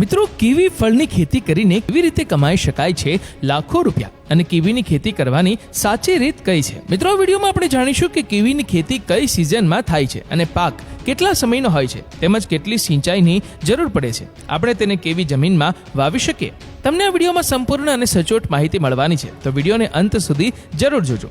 મિત્રો, કીવી ફળની ખેતી કરીને કેવી રીતે કમાઈ શકાય છે? લાખો રૂપિયા. અને કીવીની ખેતી કરવાની સાચી રીત કઈ છે? મિત્રો વિડીયોમાં આપણે જાણીશું કે કીવીની ખેતી કઈ સિઝનમાં થાય છે અને પાક કેટલા સમયનો હોય છે, તેમજ કેટલી સિંચાઈની જરૂર પડે છે. આપણે તેને કેવી જમીનમાં વાવી શકીએ? તમને આ વિડીયોમાં સંપૂર્ણ અને સચોટ માહિતી મળવાની છે, તો વિડીયોને અંત સુધી જરૂર જોજો.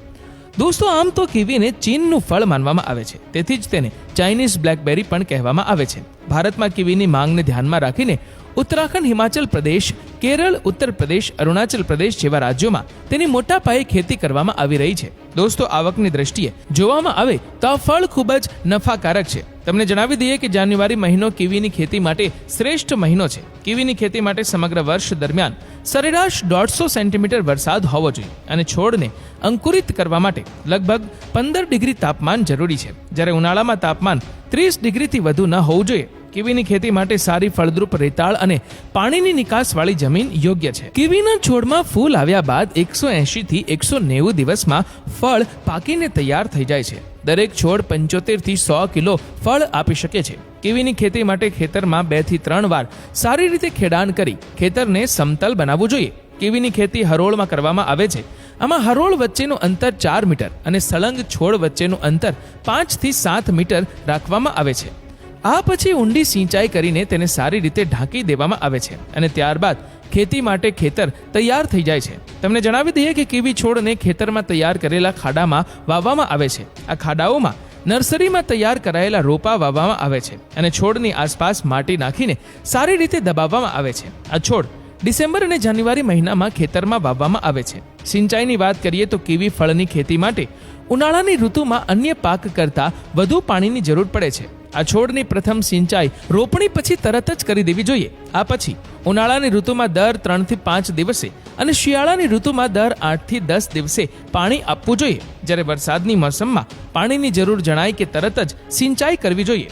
દોસ્તો, આમ તો કીવીને ચીનનું ફળ માનવામાં આવે છે, તેથી જ તેને ચાઇનીઝ બ્લેકબેરી પણ કહેવામાં આવે છે. ભારતમાં કીવીની માંગને ધ્યાનમાં રાખીને ઉત્તરાખંડ, હિમાચલ પ્રદેશ, કેરળ, ઉત્તર પ્રદેશ, અરુણાચલ પ્રદેશ જેવા રાજ્યોમાં તેની મોટા પાયે ખેતી કરવામાં આવી રહી છે. દોસ્તો, આવકની દ્રષ્ટિએ જોવામાં આવે તો આ ફળ ખૂબ જ નફાકારક છે. તમને જણાવી દઈએ કે જાન્યુઆરી મહિનો કીવીની ખેતી માટે શ્રેષ્ઠ મહિનો છે. કીવીની ખેતી માટે સમગ્ર વર્ષ દરમિયાન સરેરાશ દોઢસો સેન્ટીમીટર વરસાદ હોવો જોઈએ અને છોડને અંકુરિત કરવા માટે લગભગ પંદર ડિગ્રી તાપમાન જરૂરી છે. જ્યારે ઉનાળામાં તાપમાન ત્રીસ ડિગ્રીથી વધુ ન હોવું જોઈએ. કીવીની ખેતી માટે સારી ફળદ્રુપ રેતાળ અને પાણીની નિકાસવાળી જમીન યોગ્ય છે. કીવીના છોડમાં ફૂલ આવ્યા બાદ એકસો એંશી થી એકસો નેવું દિવસમાં ફળ પાકીને તૈયાર થઈ જાય છે. દરેક છોડ પંચોતેરથી સો કિલો ફળ આપી શકે છે. કીવીની ખેતી માટે ખેતરમાં બેથી ત્રણ વાર સારી રીતે ખેડાણ કરી ખેતરને સમતલ બનાવવું જોઈએ. કીવીની ખેતી હરોળમાં કરવામાં આવે છે. આમાં હરોળ વચ્ચેનું અંતર ચાર મીટર અને સળંગ છોડ વચ્ચેનું અંતર પાંચથી સાત મીટર રાખવામાં આવે છે. આ પછી ઊંડી સિંચાઈ કરીને તેને સારી રીતે ઢાંકી દેવામાં આવે છે અને ત્યારબાદ ખેતી માટે ખેતર તૈયાર થઈ જાય છે. તમને જણાવી દઈએ કે કીવી છોડને ખેતરમાં તૈયાર કરેલા ખાડામાં વાવવામાં આવે છે. આ ખાડાઓમાં નર્સરીમાં તૈયાર કરાયેલા રોપા વાવવામાં આવે છે અને છોડની આસપાસ માટી નાખીને સારી રીતે દબાવવામાં આવે છે. આ છોડ ડિસેમ્બર અને જાન્યુઆરી મહિનામાં ખેતરમાં વાવવામાં આવે છે. સિંચાઈની વાત કરીએ તો કીવી ફળની ખેતી માટે ઉનાળાની ઋતુમાં અન્ય પાક કરતાં વધુ પાણીની જરૂર પડે છે. આ છોડની પ્રથમ સિંચાઈ રોપણી પછી તરત જ કરી દેવી જોઈએ. આ પછી ઉનાળાની ઋતુમાં દર ત્રણથી પાંચ દિવસે અને શિયાળાની ઋતુમાં દર આઠથી દસ દિવસે પાણી આપવું જોઈએ. જ્યારે વરસાદની મોસમમાં પાણીની જરૂર જણાય કે તરત જ સિંચાઈ કરવી જોઈએ.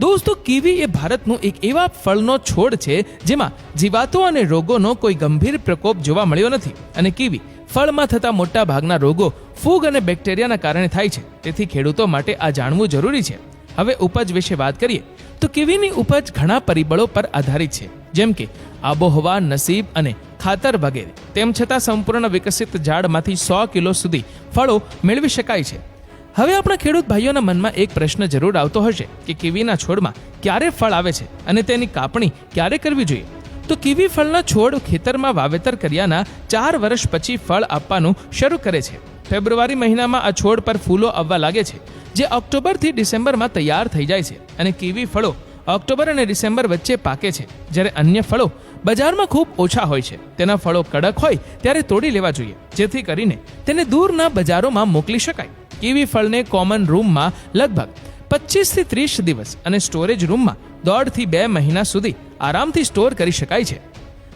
દોસ્તો, કીવી એ ભારતનું એક એવા ફળનો છોડ છે જેમાં જીવાતો અને રોગોનો કોઈ ગંભીર પ્રકોપ જોવા મળ્યો નથી અને કીવી ફળમાં થતા મોટા ભાગના રોગો ફૂગ અને બેક્ટેરિયાના કારણે થાય છે. તેથી ખેડૂતો માટે આ જાણવું જરૂરી છે. હવે ઉપજ વિશે વાત કરીએ, તો કીવીની ઉપજ ઘણા પરિબળો પર આધારિત છે? જેમ કે, આબોહવા, નસીબ અને ખાતર વગેરે. તેમ છતાં સંપૂર્ણ વિકસિત ઝાડમાંથી સો કિલો સુધી ફળો મેળવી શકાય છે. હવે આપણા ખેડૂત ભાઈઓના મનમાં એક પ્રશ્ન જરૂર આવતો હશે કે કીવીના છોડમાં ક્યારે ફળ આવે છે અને તેની કાપણી ક્યારે કરવી જોઈએ? તો કીવી ફળના છોડ ખેતરમાં વાવેતર કર્યાના ચાર વર્ષ પછી ફળ આપવાનું શરૂ કરે છે? ફેબ્રુઆરી મહિનામાં આ છોડ પર ફૂલો આવવા લાગે છે. જે ઓક્ટોબરથી ડિસેમ્બરમાં તૈયાર થઈ જાય છે. અને કીવી ફળો ઓક્ટોબર અને ડિસેમ્બર વચ્ચે પાકે છે. જ્યારે અન્ય ફળો બજારમાં ખૂબ ઓછા હોય છે. તેના ફળો કડક હોય ત્યારે તોડી લેવા જોઈએ. જેથી કરીને તેને દૂરના બજારોમાં મોકલી શકાય. કીવી ફળને કોમન રૂમમાં લગભગ પચીસથી ત્રીસ દિવસ અને સ્ટોરેજ રૂમમાં દોઢથી બે મહિના સુધી આરામથી સ્ટોર કરી શકાય છે.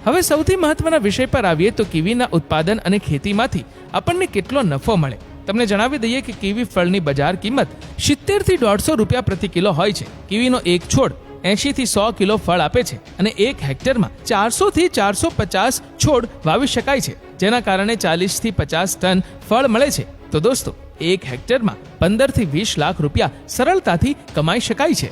હવે સૌથી મહત્વના વિષય પર આવીએ તો કીવીના ઉત્પાદન અને ખેતીમાંથી આપણને કેટલો નફો મળે? તમને જણાવી દઈએ કે કીવી ફળની બજાર કિંમત સિત્તેરથી દોઢસો રૂપિયા પ્રતિ કિલો હોય છે. કીવીનો એક છોડ એંશી થી સો કિલો ફળ આપે છે અને એક હેક્ટરમાં ચારસો થી ચારસો પચાસ છોડ વાવી શકાય છે, જેના કારણે ચાલીસથી પચાસ ટન ફળ મળે છે. તો દોસ્તો, એક હેક્ટરમાં પંદરથી વીસ લાખ રૂપિયા સરળતાથી કમાઈ શકાય છે.